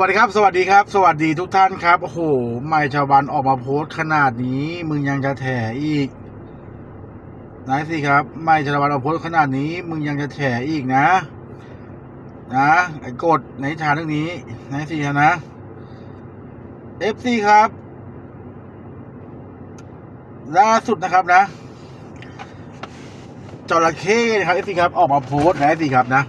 วัสดีครับ สวัสดีครับ สวัสดีทุกท่านครับ โอ้โห ไม่ชาวบ้านออกมาโพสต์ขนาดนี้ มึงยังจะแถอีกไหนสิครับ ไม่ชาวบ้านออกมาโพสต์ขนาดนี้ มึงยังจะแถอีกนะ นะไอ้กดในนิทาเรื่องนี้ไหนสินะ FC ครับ ล่าสุดนะครับนะจระเข้นะครับ FC ครับ ออกมาโพสต์ไหนสิครับนะ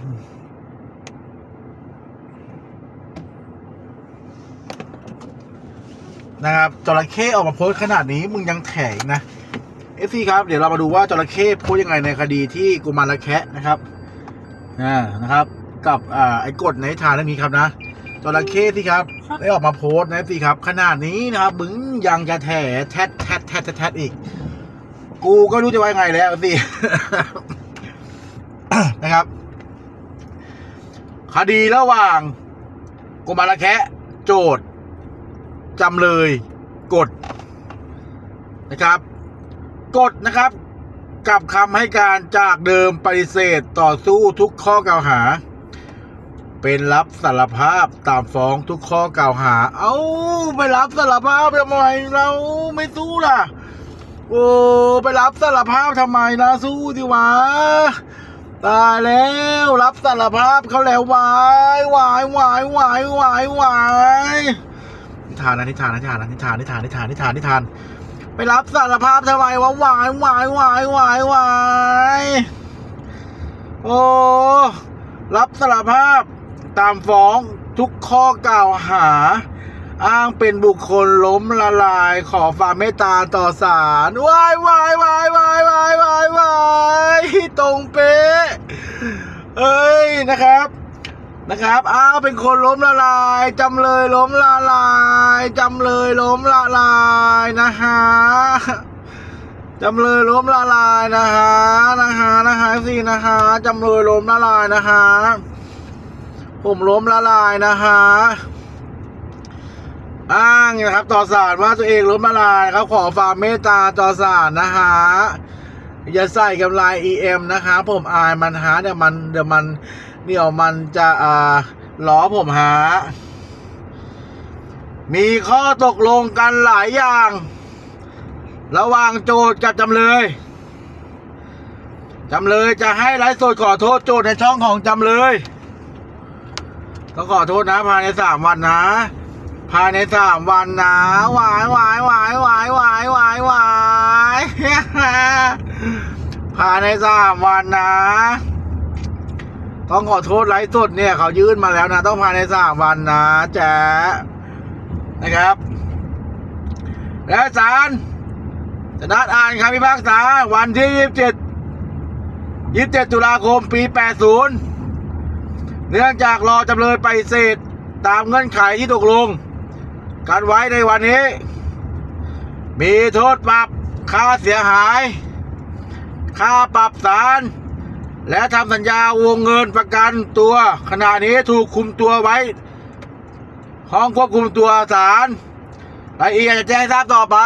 นะครับจระเข้ออกมาโพสขนาดนี้มึงยังแถอีกนะเอฟซีครับเดี๋ยวเรามาดูว่าจระเข้โพสต์ยังไงในคดีที่กุมาระแคะนะครับอ่านะครับ กับอ่าไอ้กฎในทานเรื่องนี้ครับนะจระเข้ที่ครับ ได้ออกมาโพสนะเอฟซีครับ ขนาดนี้นะครับมึงยังจะแถแทดแทดแทดแทดแทดอีก กูก็รู้จะว่ายังไงแล้วสินะครับ คดีระหว่างกุมาระแคะโจทย์ จำเลยกดนะครับ กดนะครับกับคำให้การจากเดิมปฏิเสธต่อสู้ทุกข้อกล่าวหา เป็นรับสารภาพตามฟ้องทุกข้อกล่าวหา เอา้าไปรับสารภาพทำไมเราไม่สู้ล่ะ โอ้ไปรับสารภาพทำไมนะสู้สิวะตายแล้วรับสารภาพเขาแล้ววายวายวายวายวายวาย นิทานนะนิทานนิทานนะนิทานนิทานนิทานนิทานนิทาน ไปรับสารภาพทำไมวะวายวายวายวายวายโอ้รับสารภาพตามฟ้องทุกข้อกล่าวหา อ้างเป็นบุคคลล้มละลายขอความเมตตาต่อศาลวายวายวายวายวายวายวายตรงเป๊ะเอ้ยนะครับนะครับ อ้าวเป็นคนล้มละลาย จำเลยล้มละลาย จำเลยล้มละลายนะฮะจำเลยล้มละลายนะฮะนะฮะนะฮะสินะฮะจำเลยล้มละลายนะฮะผมล้มละลายนะฮะอ้างนะครับต่อศาลว่าตัวเองล้มละลายเขาขอความเมตตาต่อศาลนะฮะอย่าใส่กำไร EM นะคะผมอายมันฮะเดี๋ยวมันเดี๋ยวมันเดี๋ยวมันจะอ่าล้อผมหา มีข้อตกลงกันหลายอย่าง ระหว่างโจทย์กับจำเลย จำเลยจะให้ไลฟ์สดขอโทษโจทย์ในช่องของจำเลยต้องขอโทษนะภายในสามวันนะ ภายในสามวันนะหวายวายวายวายวายวายวายภายในสามวันนะ ต้องขอโทษไลฟ์สดเนี่ยเขายื่นมาแล้วนะ ต้องภายในสามวันนะแจ๊ะ นะครับ และศาลจะนัดอ่านคำพิพากษาวันที่ยี่สิบเจ็ดยี่สิบเจ็ดตุลาคมปีแปดศูนย์เนื่องจากรอจำเลยไปฏิเสธตามเงื่อนไขที่ตกลง กันไว้ในวันนี้ มีโทษปรับค่าเสียหาย ค่าปรับศาลและทำสัญญาวงเงินประกันตัวขณะนี้ถูกคุมตัวไว้ ห้องควบคุมตัวศาลรายละเอียดจะแจ้งทราบต่อไป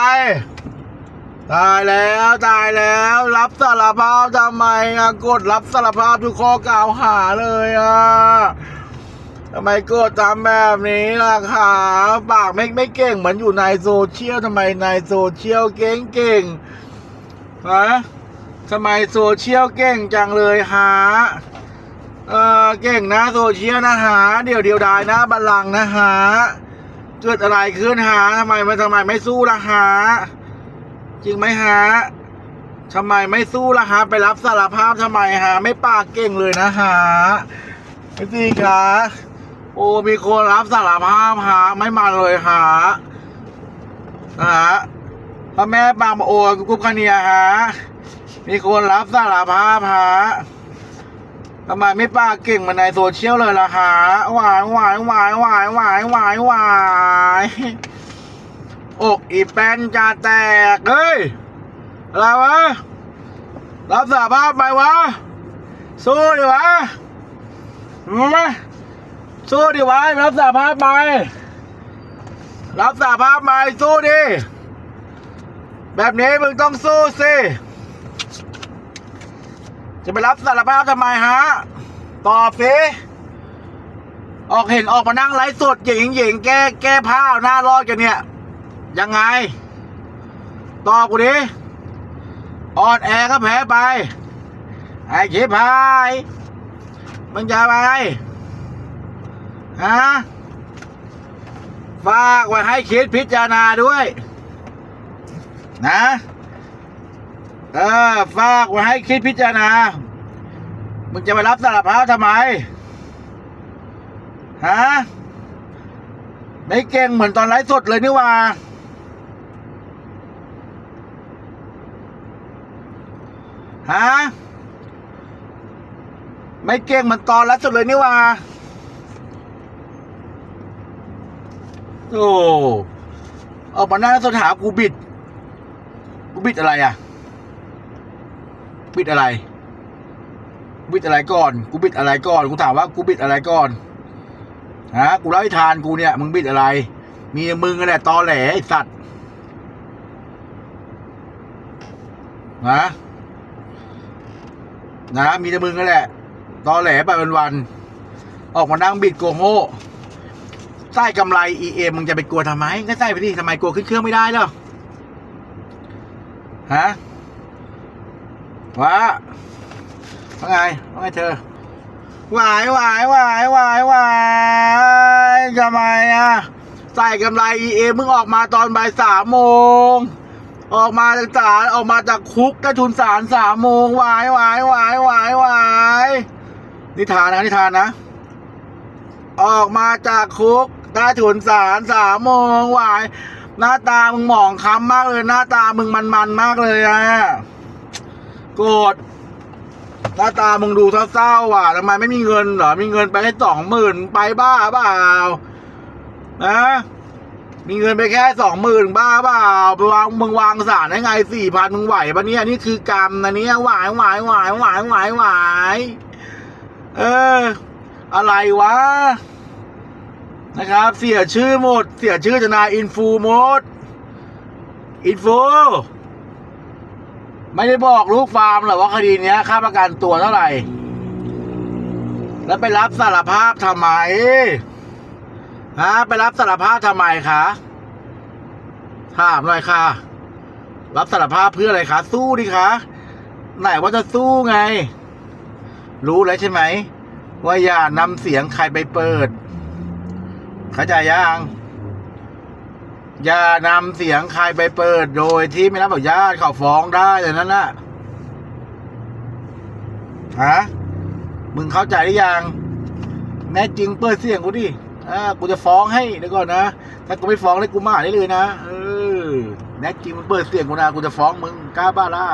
ตายแล้วตายแล้ว รับสารภาพทำไมอะกดรับสารภาพทุกข้อกล่าวหาเลยอะทำไมกดทำแบบนี้ล่ะคะปากไม่ไม่เก่งเหมือนอยู่ในโซเชียลทำไมในโซเชียลเก่งเก่งฮะทำไมโซเชียลเก่งจังเลยฮะ เออเก่งนะโซเชียลนะฮะเดี๋ยวเดียวดายนะบัลลังก์นะฮะเกิดอะไรขึ้นฮะทำไมไม่ทำไมไม่สู้ละฮะจริงไหมฮะทำไมไม่สู้ละฮะไปรับสารภาพทำไมฮะไม่ปากเก่งเลยนะฮะไม่สิคะโอ้มีคนรับสารภาพฮะไม่มาเลยฮะฮะพ่อแม่บางโอนกุ๊บคเนียฮะมีคนรับสารภาพฮะ ทำไมไม่ปาเก่งเหมาในโซเชียลเลยล่ะฮะวายวายวายวายวายวายวายอกอีแป้นจะแตกเฮ้ยอะไรวะ รับสาภาพไปวะ สู้ดิวะมาสู้ดิวะ รับสาภาพไป รับสาภาพไปสู้ดิ แบบนี้มึงต้องสู้สิ จะไปรับสารภาพทำไมฮะ ตอบสิออกเห็นออกมานั่งไลฟ์สดหญิงหญิงแก้แก้ผ้าหน้ารอดกันเนี่ย ยังไง ตอบกูดิออนแอร์ก็แพ้ไป ไอ้ชิบหายมึงจะไปฮะฝากไว้ให้คิดพิจารณาด้วย นะ เออฝากไว้ให้คิดพิจารณา มึงจะไปรับสารภาพทำไม ฮะ ไม่เก่งเหมือนตอนไลฟ์สดเลยนี่ว่า ฮะ ไม่เก่งเหมือนตอนไลฟ์สดเลยนี่ว่า โอ้ออกมาหน้าสถากูบิด กูบิดอะไรอะ บิดอะไรบิดอะไรก่อน กูบิดอะไรก่อน กูถามว่ากูบิดอะไรก่อนฮะกูเล่าให้ทานกูเนี่ย มึงบิดอะไร มีมึงกันแหละตอแหลไอสัตว์นะนะมีแต่มึงกันแหละ ตอแหลไปวันๆออกมานั่งบิดโกโง่ใส่กำไร EM มึงจะไปกลัวทำไม ก็ใส่ไปดิทำไมกลัวขึ้นเครื่องไม่ได้เหรอฮะ วะว่าไงว่าไงเธอหวายวายวายวายวายทำไมอะใส่กำไร EA มึงออกมาตอนบ่ายสามโมง ออกมาจากศาลออกมาจากคุกได้ทุนศาลสามโมงวายวายวายวายวายนิทานนะนิทานนะ ออกมาจากคุกได้ทุนศาลสามโมงวาย หน้าตามึงหมองค้ำมากเลย หน้าตามึงมันมันมากเลยอะ โกรธหน้าตามึงดูเศร้าๆว่ะทำไมไม่มีเงินเหรอ มีเงินไปแค่สองหมื่นไปบ้าเปล่านะมีเงินไปแค่สองหมื่นบ้าเปล่าไปวางมึงวางสารได้ไงสี่พันมึงไหวปะเนี่ยนี่คือกรรมนะเนี่ยหวายหวายหวายหวายหวายหวายเออ อะไรวะ นะครับ เสียชื่อหมด เสียชื่อจนาอินฟูหมด อินฟู ไม่ได้บอกลูกฟาร์มหรอกว่าคดีเนี้ย ค่าประกันตัวเท่าไหร่ แล้วไปรับสารภาพทำไมฮะไปรับสารภาพทำไมคะถามหน่อยค่ะ รับสารภาพเพื่ออะไรคะสู้ดิคะไหนว่าจะสู้ไง รู้แล้วใช่ไหม ว่าอย่านำเสียงใครไปเปิด เข้าใจยัง อย่านำเสียงใครไปเปิดโดยที่ไม่รับอนุญาตเขาฟ้องได้แต่นั้นน่ะฮะมึงเข้าใจหรือยังแน่จริงเปิดเสียงกูดิอ่ากูจะฟ้องให้เดี๋ยวก่อนนะ ถ้ากูไม่ฟ้องเลยกูมาได้เลยนะ เออ แน่จริงมึงเปิดเสียงกูนะ กูจะฟ้องมึงกล้าบ้าล่ะ